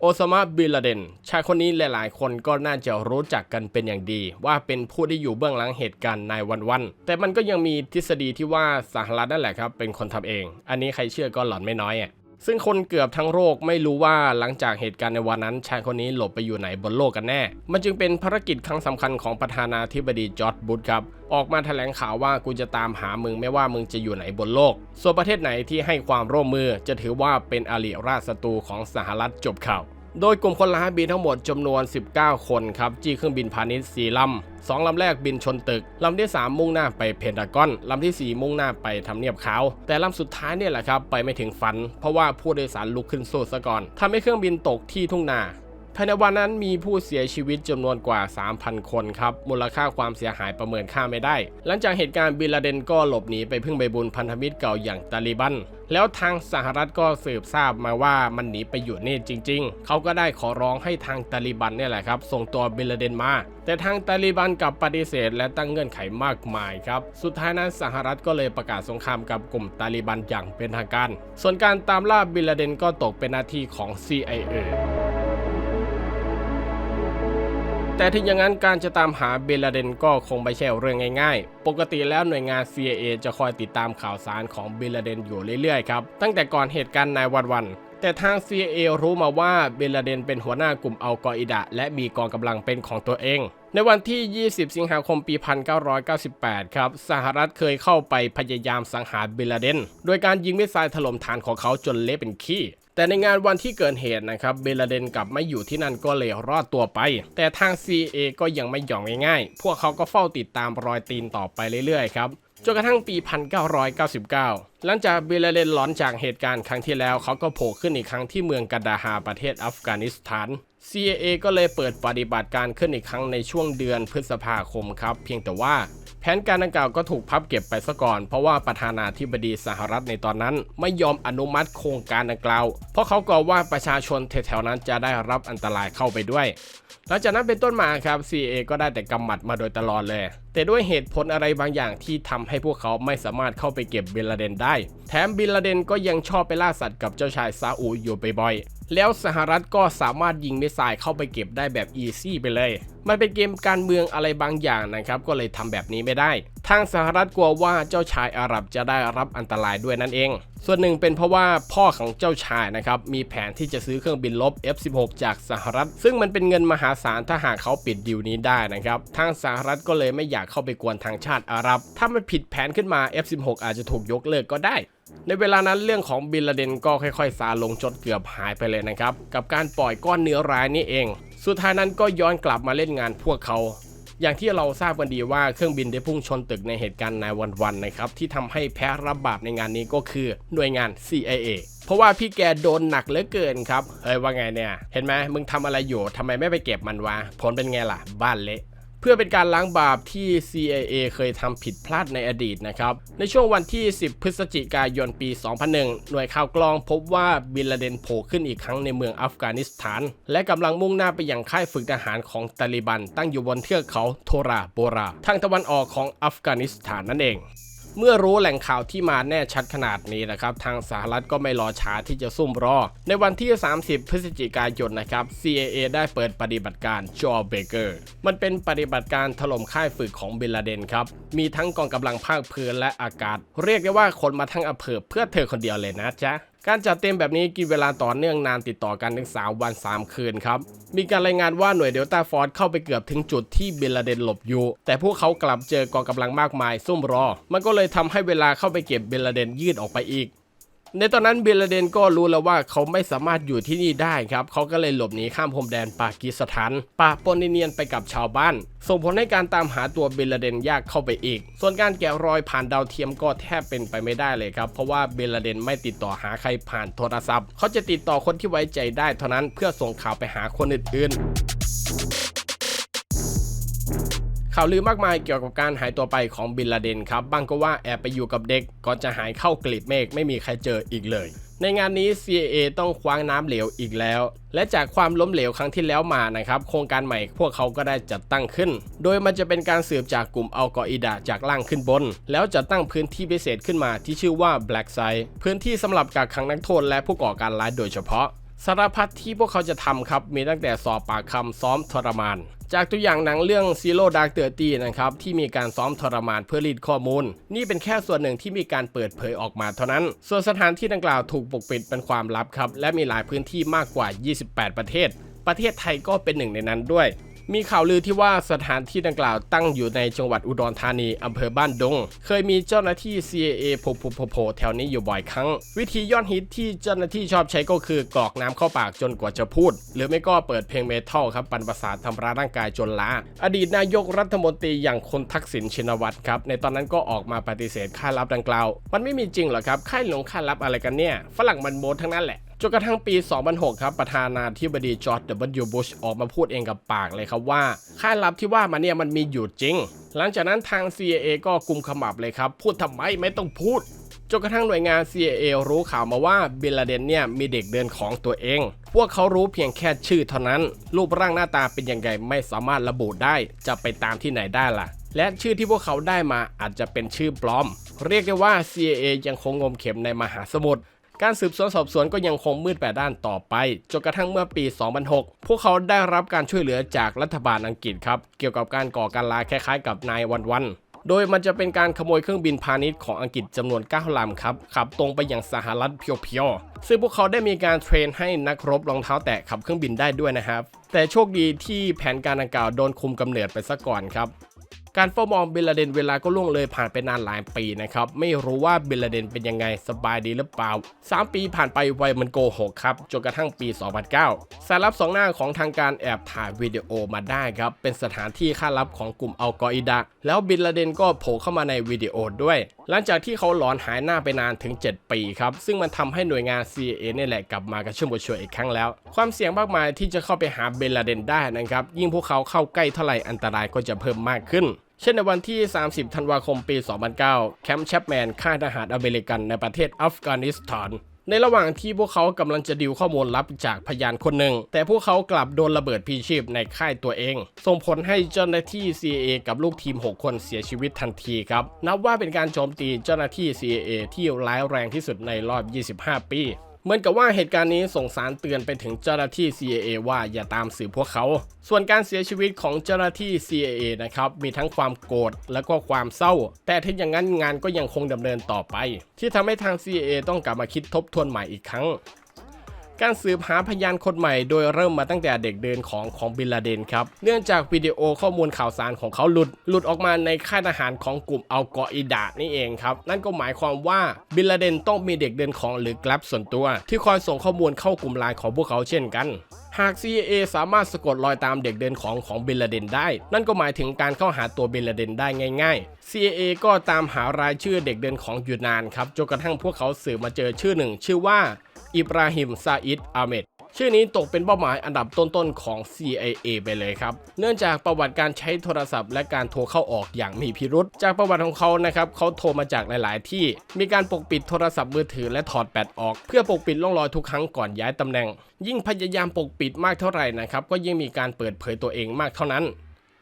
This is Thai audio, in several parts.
โอซามาบินลาเดน ชายคนนี้หลายๆ คนก็น่าจะรู้จักกันเป็นอย่างดี ว่าเป็นผู้ที่อยู่เบื้องหลังเหตุการณ์ในวันๆ แต่มันก็ยังมีทฤษฎีที่ว่าสหรัฐนั่นแหละครับเป็นคนทำเอง อันนี้ใครเชื่อก็หลอนไม่น้อยอะ ซึ่งคนเกือบทั้งโลกไม่รู้ว่าหลังจากเหตุการณ์ในวันนั้นชายคนนี้หลบไปอยู่ไหนบนโลกกันแน่ มันจึงเป็นภารกิจครั้งสำคัญของประธานาธิบดีจอร์ดบุชครับ ออกมาแถลงข่าวว่ากูจะตามหามึงไม่ว่ามึงจะอยู่ไหนบนโลก ส่วนประเทศไหนที่ให้ความร่วมมือจะถือว่าเป็นอริราชศัตรูของสหรัฐจบข่าว โดยกลุ่มคนร้ายบินทั้งหมดจำนวน 19 คนครับ จี้เครื่องบินพาณิชย์4ลำสองลำแรกบินชนตึก ลำที่ 3 มุ่งหน้าไปเพนทากอน ลำทีสี่ 4 มุ่งหน้าไปทำเนียบขาว แต่ลำสุดท้ายเนี่ยแหละครับ ไปไม่ถึงฝัน เพราะว่าผู้โดยสารลุกขึ้นสู้ซะก่อนทำให้เครื่องบินตกที่ทุ่งนา ภายในวันนั้นมีผู้เสียชีวิตจำนวนกว่า 3,000 คนครับ มูลค่าความเสียหายประเมินค่าไม่ได้ หลังจากเหตุการณ์บินลาเดนก็หลบหนีไปพึ่งใบบุญพันธมิตรเก่าอย่างตาลิบัน แล้วทางสหรัฐก็สืบทราบมาว่ามันหนีไปอยู่นี่จริง ๆ เขาก็ได้ขอร้องให้ทางตาลิบันเนี่ยแหละครับ ส่งตัวบินลาเดนมา แต่ทางตาลิบันกลับปฏิเสธ และตั้งเงื่อนไขมากมายครับ สุดท้ายนั้นสหรัฐก็เลยประกาศสงครามกับกลุ่มตาลิบันอย่างเป็นทางการ ส่วนการตามล่าบินลาเดนก็ตกเป็นหน้าที่ของ CIA แต่ถึงอย่างนั้นการจะตามหาเบลาเดนก็คงไม่ใช่เรื่องง่ายๆ ปกติแล้วหน่วยงาน CIA จะคอยติดตามข่าวสารของเบลาเดนอยู่เรื่อยๆครับ ตั้งแต่ก่อนเหตุการณ์ในวันวันๆแต่ทาง CIA รู้มาว่าเบลาเดนเป็นหัวหน้ากลุ่มอัลกออิดะและมีกองกำลังเป็นของตัวเองในวันที่ 20 สิงหาคม ปี 1998 ครับ สหรัฐเคยเข้าไปพยายามสังหารเบลาเดน โดยการยิงมิสไซล์ถล่มฐานของเขาจนเละเป็นขี้ แต่ในงานวันที่เกิดเหตุนะครับเบลาเดนกลับไม่อยู่ที่นั่นก็เลยรอดตัวไป แต่ทาง CIA ก็ยังไม่หย่องง่ายๆ พวกเขาก็เฝ้าติดตามรอยตีนต่อไปเรื่อยๆครับจนกระทั่งปี 1999 หลังจากเบลเดนหลอนจากเหตุการณ์ครั้งที่แล้วเขาก็โผล่ขึ้นอีกครั้งที่เมืองกาดาฮาประเทศอัฟกานิสถาน CIA ก็เลยเปิดปฏิบัติการขึ้นอีกครั้งในช่วงเดือนพฤษภาคมครับ เพียงแต่ว่า แผนการดังกล่าวก็ถูกพับเก็บไปซะก่อน เพราะว่าประธานาธิบดีสหรัฐในตอนนั้นไม่ยอมอนุมัติโครงการดังกล่าว เพราะเขากลัวว่าประชาชนแถวๆนั้นจะได้รับอันตรายเข้าไปด้วยหลังจากนั้นเป็นต้นมาครับ CA ก็ได้แต่กำหมัดมาโดยตลอดเลย แต่ด้วยเหตุผลอะไรบางอย่างที่ทำให้พวกเขาไม่สามารถเข้าไปเก็บบินลาเดนได้ แถมบินลาเดนก็ยังชอบไปล่าสัตว์กับเจ้าชายซาอุอยู่บ่อยๆแล้วสหรัฐก็สามารถยิงมิสไซล์เข้าไปเก็บได้แบบอีซี่ไปเลย มันเป็นเกมการเมืองอะไรบางอย่างนะครับ ก็เลยทำแบบนี้ไม่ได้ ทางสหรัฐกลัวว่าเจ้าชายอาหรับจะได้รับอันตรายด้วยนั่นเอง ส่วนหนึ่งเป็นเพราะว่าพ่อของเจ้าชายนะครับมีแผนที่จะซื้อเครื่องบินลบ F16 จากสหรัฐ ซึ่งมันเป็นเงินมหาศาลถ้าหากเขาปิดดีลนี้ได้นะครับ ทางสหรัฐก็เลยไม่อยากเข้าไปกวนทางชาติอาหรับ ถ้ามันผิดแผนขึ้นมา F16 อาจจะถูกยกเลิกก็ได้ในเวลานั้นเรื่องของบินลาเดนก็ค่อยๆซาลงจนเกือบหายไปเลยนะครับ กับการปล่อยก้อนเนื้อร้ายนี่เอง สุดท้ายนั้นก็ย้อนกลับมาเล่นงานพวกเขา อย่างที่เราทราบกันดีว่าเครื่องบินได้พุ่งชนตึกในเหตุการณ์ในวันๆนะครับที่ทำให้แพ้รับบาปในงานนี้ก็คือหน่วยงาน CIA เพราะว่าพี่แกโดนหนักเหลือเกินครับ เฮ้ยว่าไงเนี่ย เห็นไหมมึงทำอะไรอยู่ทำไมไม่ไปเก็บมันวะ ผลเป็นไงล่ะ บ้านเละ พื่อเป็นการล้างบาปที่ CIA เคยทำผิดพลาดในอดีตนะครับ ในช่วงวันที่ 10 พฤศจิกายนปี 2001 หน่วยข่าวกรองพบว่าบินลาเดนโผล่ขึ้นอีกครั้งในเมืองอัฟกานิสถาน และกำลังมุ่งหน้าไปยังค่ายฝึกทหารของตาลิบัน ตั้งอยู่บนเทือกเขาโทราโบรา ทางตะวันออกของอัฟกานิสถานนั่นเอง เมื่อรู้แหล่งข่าวที่มาแน่ชัดขนาดนี้นะครับทางสหรัฐก็ไม่รอช้าที่จะซุ่มรอ ในวันที่ 30 พฤศจิกายนนะครับ CIA ได้เปิดปฏิบัติการจอเบเกอร์มันเป็นปฏิบัติการถล่มค่ายฝึกของเบลาเดนครับมีทั้งกองกำลังภาคพื้นและอากาศ เรียกได้ว่าคนมาทั้งอำเภอเพื่อเธอคนเดียวเลยนะจ๊ะ การจัดเต็มแบบนี้กินเวลาต่อเนื่องนานติดต่อกันถึง3วัน 3 คืนครับ มีการรายงานว่าหน่วยเดลต้าฟอร์เข้าไปเกือบถึงจุดที่เบลาเดนหลบอยู่ แต่พวกเขากลับเจอกองกำลังมากมายซุ่มรอ มันก็เลยทำให้เวลาเข้าไปเก็บเบลาเดนยืดออกไปอีก ในตอนนั้นเบลเดนก็รู้แล้วว่าเขาไม่สามารถอยู่ที่นี่ได้ครับเขาก็เลยหลบหนีข้ามพรมแดนปากีสถานปะปนเนียนไปกับชาวบ้าน ส่งผลให้การตามหาตัวเบลเดนยากเข้าไปอีก ส่วนการแกะรอยผ่านดาวเทียมก็แทบเป็นไปไม่ได้เลยครับ เพราะว่าเบลเดนไม่ติดต่อหาใครผ่านโทรศัพท์ เขาจะติดต่อคนที่ไว้ใจได้เท่านั้นเพื่อส่งข่าวไปหาคนอื่นๆ ข่าวลือมากมายเกี่ยวกับการหายตัวไปของบินลาเดนครับบางก็ว่าแอบไปอยู่กับเด็กก่อนจะหายเข้ากลีบเมฆไม่มีใครเจออีกเลย ในงานนี้ CIA ต้องคว้างน้ำเหลวอีกแล้ว และจากความล้มเหลวครั้งที่แล้วมานะครับ โครงการใหม่พวกเขาก็ได้จัดตั้งขึ้น โดยมันจะเป็นการสืบจากกลุ่มอัลกออิดะจากล่างขึ้นบน แล้วจะตั้งพื้นที่พิเศษขึ้นมาที่ชื่อว่า Black Site พื้นที่สำหรับกักขังนักโทษและผู้ก่อการร้ายโดยเฉพาะ สารพัดที่พวกเขาจะทำครับ มีตั้งแต่สอบปากคำซ้อมทรมาน จากตัวอย่างหนังเรื่อง Zero Dark Thirty นะครับ ที่มีการซ้อมทรมานเพื่อรีดข้อมูล นี่เป็นแค่ส่วนหนึ่งที่มีการเปิดเผยออกมาเท่านั้น ส่วนสถานที่ดังกล่าวถูกปกปิดเป็นความลับครับ และมีหลายพื้นที่มากกว่า 28 ประเทศ ประเทศไทยก็เป็นหนึ่งในนั้นด้วย มีข่าวลือที่ว่าสถานที่ดังกล่าวตั้งอยู่ในจังหวัดอุดรธานีอำเภอบ้านดง เคยมีเจ้าหน้าที่ CIA โผล่โผล่แถวนี้อยู่บ่อยครั้ง วิธียอดฮิตที่เจ้าหน้าที่ชอบใช้ก็คือกรอกน้ำเข้าปากจนกว่าจะพูด หรือไม่ก็เปิดเพลงเมทัลครับปันประสาททำร้ายร่างกายจนล้า อดีตนายกรัฐมนตรีอย่างคนทักษิณชินวัตรครับ ในตอนนั้นก็ออกมาปฏิเสธค่าลับดังกล่าว มันไม่มีจริงหรอครับค่ายหลงค่าลับอะไรกันเนี่ย ฝรั่งมันโมทั้งนั้นแหละ จนกระทั่งปี 2006 ครับ ประธานาธิบดีจอร์จ W. บุชออกมาพูดเองกับปากเลยครับว่า ค่ายลับที่ว่ามาเนี่ยมันมีอยู่จริง หลังจากนั้นทาง CIA ก็กุมขมับเลยครับ พูดทำไมไม่ต้องพูด จนกระทั่งหน่วยงาน CIA รู้ข่าวมาว่าบิลลาเดนเนี่ยมีเด็กเดินของตัวเอง พวกเขารู้เพียงแค่ชื่อเท่านั้น รูปร่างหน้าตาเป็นยังไงไม่สามารถระบุได้ จะไปตามที่ไหนได้ล่ะ และชื่อที่พวกเขาได้มาอาจจะเป็นชื่อปลอม เรียกได้ว่า CIA ยังคงงมเข็มในมหาสมุทร การสืบสวนสอบสวนก็ยังคงมืดแปดด้านต่อไปจนกระทั่งเมื่อปี 2006 พวกเขาได้รับการช่วยเหลือจากรัฐบาลอังกฤษครับ เกี่ยวกับการก่อการร้ายคล้ายๆ กับนายวันวันโดยมันจะเป็นการขโมยเครื่องบินพาณิชย์ของอังกฤษจำนวน 9 ลำครับ ขับตรงไปยังสหรัฐเพียวๆ ซึ่งพวกเขาได้มีการเทรนให้นักรบรองเท้าแตะขับเครื่องบินได้ด้วยนะครับ แต่โชคดีที่แผนการดังกล่าวโดนคุมกำเนิดไปซะก่อนครับ การเฝ้ามองเบลาเดนเวลาก็ล่วงเลยผ่านไปนานหลายปีนะครับไม่รู้ว่าเบลาเดนเป็นยังไงสบายดีหรือเปล่า 3 ปีผ่านไปไวมันโกหกครับจนกระทั่งปี 2009 สายลับสองหน้าของทางการแอบถ่ายวิดีโอมาได้ครับเป็นสถานที่ค่าลับของกลุ่มอัลกออิดะแล้วบินลาเดนก็โผล่เข้ามาในวิดีโอด้วย หลังจากที่เขาหลอนหายหน้าไปนานถึง 7 ปีครับ ซึ่งมันทำให้หน่วยงาน CIA เนี่ยแหละกลับมากระชุ่มกระชวยอีกครั้งแล้ว ความเสี่ยงมากมายที่จะเข้าไปหาเบลาเดนได้นะครับ ยิ่งพวกเขาเข้าใกล้เท่าไหร่อันตรายก็จะเพิ่มมากขึ้น เช่นในวันที่ 30 ธันวาคมปี 2009 แคมป์แชปแมนค่ายทหารอเมริกันในประเทศอัฟกานิสถานในระหว่างที่พวกเขากำลังจะดิวข้อมูลลับจากพยานคนหนึ่ง แต่พวกเขากลับโดนระเบิดพีชีพในค่ายตัวเอง ส่งผลให้เจ้าหน้าที่ CIA กับลูกทีม 6 คนเสียชีวิตทันทีครับ นับว่าเป็นการโจมตีเจ้าหน้าที่ CIA ที่ร้ายแรงที่สุดในรอบ 25 ปี เหมือนกับว่าเหตุการณ์นี้ส่งสารเตือนไปถึงเจ้าหน้าที่ CIA ว่าอย่าตามสืบพวกเขา ส่วนการเสียชีวิตของเจ้าหน้าที่ CIA นะครับมีทั้งความโกรธและก็ความเศร้า แต่ถึงอย่างนั้นงานก็ยังคงดำเนินต่อไป ที่ทำให้ทาง CIA ต้องกลับมาคิดทบทวนใหม่อีกครั้ง การสืบหาพยานคนใหม่โดยเริ่มมาตั้งแต่เด็กเดินของของบินลาเดนครับ เนื่องจากวิดีโอข้อมูลข่าวสารของเขาหลุด หลุดออกมาในค่ายทหารของกลุ่มอัลกออิดะนี่เองครับ นั่นก็หมายความว่าบินลาเดนต้องมีเด็กเดินของหรือแกลบส่วนตัว ที่คอยส่งข้อมูลเข้ากลุ่มไลน์ของพวกเขาเช่นกัน หาก CIA สามารถสะกดรอยตามเด็กเดินของของเบนลาเดนได้ นั่นก็หมายถึงการเข้าหาตัวเบนลาเดนได้ง่าย ๆ CIA ก็ตามหารายชื่อเด็กเดินของอยู่นานครับจนกระทั่งพวกเขาสืบมาเจอชื่อหนึ่ง ชื่อว่าอิบราฮิมซาอิดอาเมด ชื่อนี้ตกเป็นเป้าหมายอันดับต้นๆของ CIA ไปเลยครับ เนื่องจากประวัติการใช้โทรศัพท์ และการโทรเข้าออกอย่างมีพิรุษ จากประวัติของเขานะครับเขาโทรมาจากหลาย ๆ ที่ มีการปกปิดโทรศัพท์มือถือและถอดแบตออก เพื่อปกปิดร่องรอยทุกครั้งก่อนย้ายตำแหน่ง ยิ่งพยายามปกปิดมากเท่าไหร่นะครับก็ยิ่งมีการเปิดเผยตัวเองมากเท่านั้น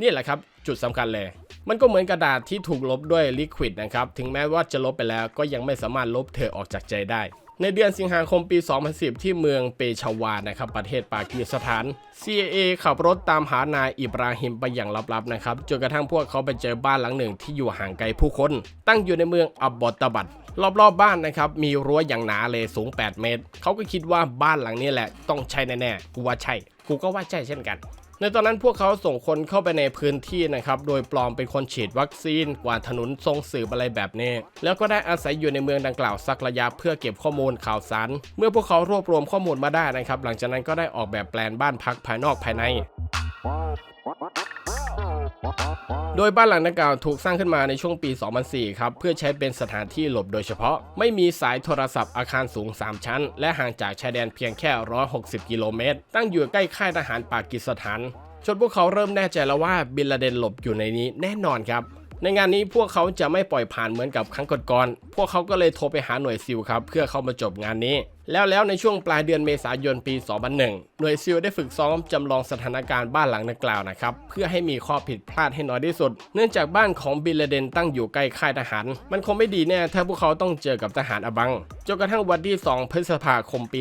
นี่แหละครับจุดสำคัญเลยมันก็เหมือนกระดาษที่ถูกลบด้วยลิควิดนะครับ ถึงแม้ว่าจะลบไปแล้วก็ยังไม่สามารถลบเธอออกจากใจได้ ในเดือนสิงหาคมปี 2010 ที่เมืองเปชาวานะครับ ประเทศปากีสถาน CIA ขับรถตามหานายอิบราฮิมไปอย่างลับๆนะครับ จนกระทั่งพวกเขาไปเจอบ้านหลังหนึ่งที่อยู่ห่างไกลผู้คน ตั้งอยู่ในเมืองอับบอตบัดรอบๆบบ้านนะครับมีรั้วอย่างหนาเลยสูง 8 เมตร เขาก็คิดว่าบ้านหลังนี้แหละต้องใช่แน่ๆกูว่าใช่ กูก็ว่าใช่เช่นกัน ในตอนนั้นพวกเขาส่งคนเข้าไปในพื้นที่นะครับโดยปลอมเป็นคนฉีดวัคซีนกวาดถนนทรงสืบอะไรแบบนี้ แล้วก็ได้อาศัยอยู่ในเมืองดังกล่าวสักระยะเพื่อเก็บข้อมูลข่าวสาร เมื่อพวกเขารวบรวมข้อมูลมาได้นะครับ หลังจากนั้นก็ได้ออกแบบแปลนบ้านพักภายนอกภายใน โดยบ้านหลังดังกล่าวถูกสร้างขึ้นมาในช่วงปี 2004 ครับ เพื่อใช้เป็นสถานที่หลบโดยเฉพาะ ไม่มีสายโทรศัพท์อาคารสูง 3 ชั้น และห่างจากชายแดนเพียงแค่ 160 กิโลเมตร ตั้งอยู่ใกล้ค่ายทหารปากีสถาน จนพวกเขาเริ่มแน่ใจแล้วว่าบินลาเดนหลบอยู่ในนี้แน่นอนครับในงานนี้พวกเขาจะไม่ปล่อยผ่านเหมือนกับครั้งก่อนๆ พวกเขาก็เลยโทรไปหาหน่วยซิลครับ เพื่อเข้ามาจบงานนี้ แล้วแล้วในช่วงปลายเดือนเมษายนปี 2001 หน่วยซิลได้ฝึกซ้อมจำลองสถานการณ์บ้านหลังดังกล่าวนะครับ เพื่อให้มีข้อผิดพลาดให้น้อยที่สุด เนื่องจากบ้านของบิลเลเดนตั้งอยู่ใกล้ค่ายทหาร มันคงไม่ดีแน่ถ้าพวกเขาต้องเจอกับทหารอบัง จนกระทั่งวันที่ 2 พฤษภาคมปี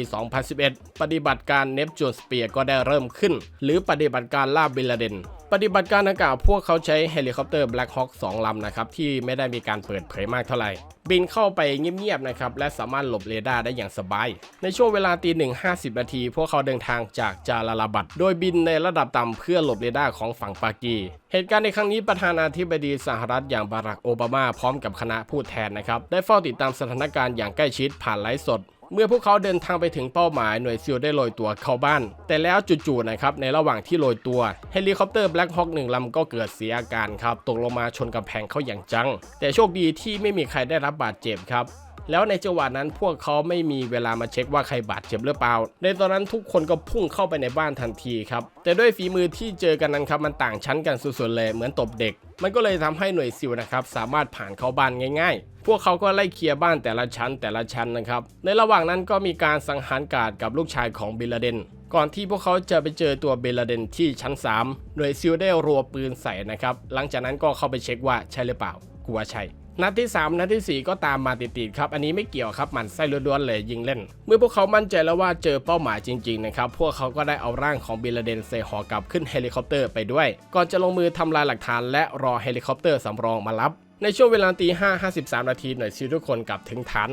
2011 ปฏิบัติการเนปจูนสเปียร์ก็ได้เริ่มขึ้น หรือปฏิบัติการล่าบิลเลเดน ปฏิบัติการดังกล่าวพวกเขาใช้เฮลิคอปเตอร์ Black Hawk 2 ลำนะครับที่ไม่ได้มีการเปิดเผยมากเท่าไหร่ บินเข้าไปเงียบๆนะครับและสามารถหลบเรดาร์ได้อย่างสบาย ในช่วงเวลาตีหนึ่งห้าสิบนาทีพวกเขาเดินทางจากจาลาลาบัด โดยบินในระดับต่ำเพื่อหลบเรดาร์ของฝั่งปากี เหตุการณ์ในครั้งนี้ประธานาธิบดีสหรัฐอย่างบารักโอบามาพร้อมกับคณะผู้แทนนะครับได้เฝ้าติดตามสถานการณ์อย่างใกล้ชิดผ่านไลฟ์สด เมื่อพวกเขาเดินทางไปถึงเป้าหมายหน่วยซิลได้โรยตัวเข้าบ้าน แต่แล้วจู่ๆนะครับในระหว่างที่โรยตัวเฮลิคอปเตอร์ Black Hawk หนึ่งลำก็เกิดเสียอาการครับตกลงมาชนกำแพงเข้าอย่างจัง แต่โชคดีที่ไม่มีใครได้รับบาดเจ็บครับแล้วในจังหวะนั้นพวกเขาไม่มีเวลามาเช็คว่าใครบาดเจ็บหรือเปล่า ในตอนนั้นทุกคนก็พุ่งเข้าไปในบ้านทันทีครับ แต่ด้วยฝีมือที่เจอกันนั้นครับมันต่างชั้นกันสุดๆเลยเหมือนตบเด็ก มันก็เลยทำให้หน่วยซิลนะครับสามารถผ่านเข้าบ้านง่ายๆ พวกเขาก็ไล่เคลียร์บ้านแต่ละชั้นแต่ละชั้นนะครับ ในระหว่างนั้นก็มีการสังหารกาดกับลูกชายของเบลาเดน ก่อนที่พวกเขาจะไปเจอตัวเบลาเดนที่ชั้น 3 หน่วยซิลได้รัวปืนใส่นะครับ หลังจากนั้นก็เข้าไปเช็คว่าใช่หรือเปล่ากูว่าใช่นัดที่ 3 นัดทีสี่ 4 ก็ตามมาติดๆครับ อันนี้ไม่เกี่ยวครับหมันไส้ล้วนๆเลยยิงเล่น เมื่อพวกเขามั่นใจแล้วว่าเจอเป้าหมายจริงๆนะครับพวกเขาก็ได้เอาร่างของบิลเดนใส่ห่อกลับขึ้นเฮลิคอปเตอร์ไปด้วย ก่อนจะลงมือทำลายหลักฐานและรอเฮลิคอปเตอร์สำรองมารับ ในช่วงเวลาตี5 53 นาทีหน่วยซิลทุกคนกลับถึงฐาน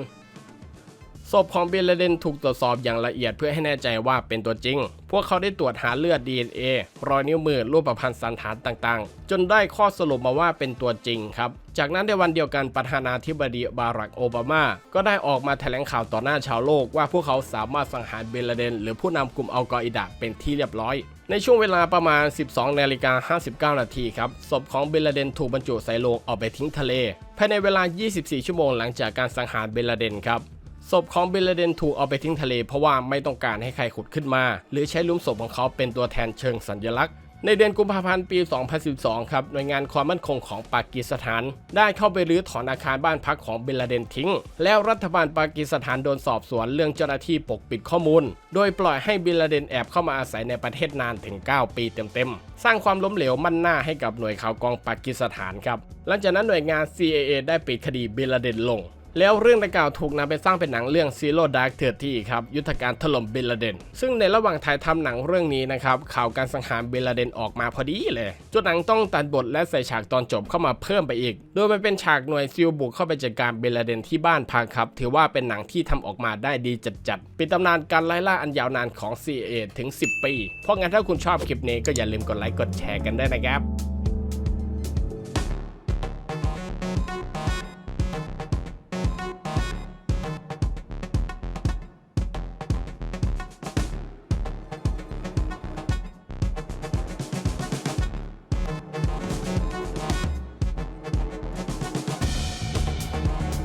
ศพของเบลลเดนถูกตรวจสอบอย่างละเอียดเพื่อให้แน่ใจว่าเป็นตัวจริง พวกเขาได้ตรวจหาเลือด DNA รอยนิ้วมือรูปพรรณสันฐานต่างๆ จนได้ข้อสรุปมาว่าเป็นตัวจริงครับ จากนั้นในวันเดียวกันประธานาธิบดีบารักโอบามา ก็ได้ออกมาแถลงข่าวต่อหน้าชาวโลกว่าพวกเขาสามารถสังหารเบลลเดน หรือผู้นำกลุ่มอัลกออิดะเป็นที่เรียบร้อย ในช่วงเวลาประมาณ 12นาฬิกา59 นาทีครับ ศพของเบลาเดนถูกบรรจุใส่โลงเอาไปทิ้งทะเล ภายในเวลา 24 ชั่วโมงหลังจากการสังหารเบลาเดนครับ ศพของเบลาเดนถูกเอาไปทิ้งทะเลเพราะว่าไม่ต้องการให้ใครขุดขึ้นมา หรือใช้ลุมศพของเขาเป็นตัวแทนเชิงสัญลักษณ์ ในเดือนกุมภาพันธ์ปี 2012 ครับ หน่วยงานความมั่นคงของปากีสถาน ได้เข้าไปรื้อถอนอาคารบ้านพักของเบลาเดนทิ้ง แล้วรัฐบาลปากีสถานโดนสอบสวนเรื่องเจ้าหน้าที่ปกปิดข้อมูล โดยปล่อยให้เบลาเดนแอบเข้ามาอาศัยในประเทศนานถึง 9 ปีเต็มๆ สร้างความล้มเหลวมั่นหน้าให้กับหน่วยข่าวกองปากีสถานครับ หลังจากนั้นหน่วยงาน CIA ได้ปิดคดีเบลลาเดนลง แล้วเรื่องดังกล่าวถูกนำไปสร้างเป็นหนังเรื่อง Zero Dark Thirty ครับยุทธการถล่มเบลาเดน ซึ่งในระหว่างถ่ายทำหนังเรื่องนี้นะครับข่าวการสังหารเบลาเดนออกมาพอดีเลยจนหนังต้องตัดบทและใส่ฉากตอนจบเข้ามาเพิ่มไปอีก โดยมันเป็นฉากหน่วยซิลบุกเข้าไปจัดการเบลาเดนที่บ้านพักครับ ถือว่าเป็นหนังที่ทำออกมาได้ดีจัดๆเป็นตำนานการไล่ล่าอันยาวนานของ CIA ถึง 10 ปี เพราะงั้นถ้าคุณชอบคลิปนี้ก็อย่าลืมกดไลค์กดแชร์กันด้วยนะครับ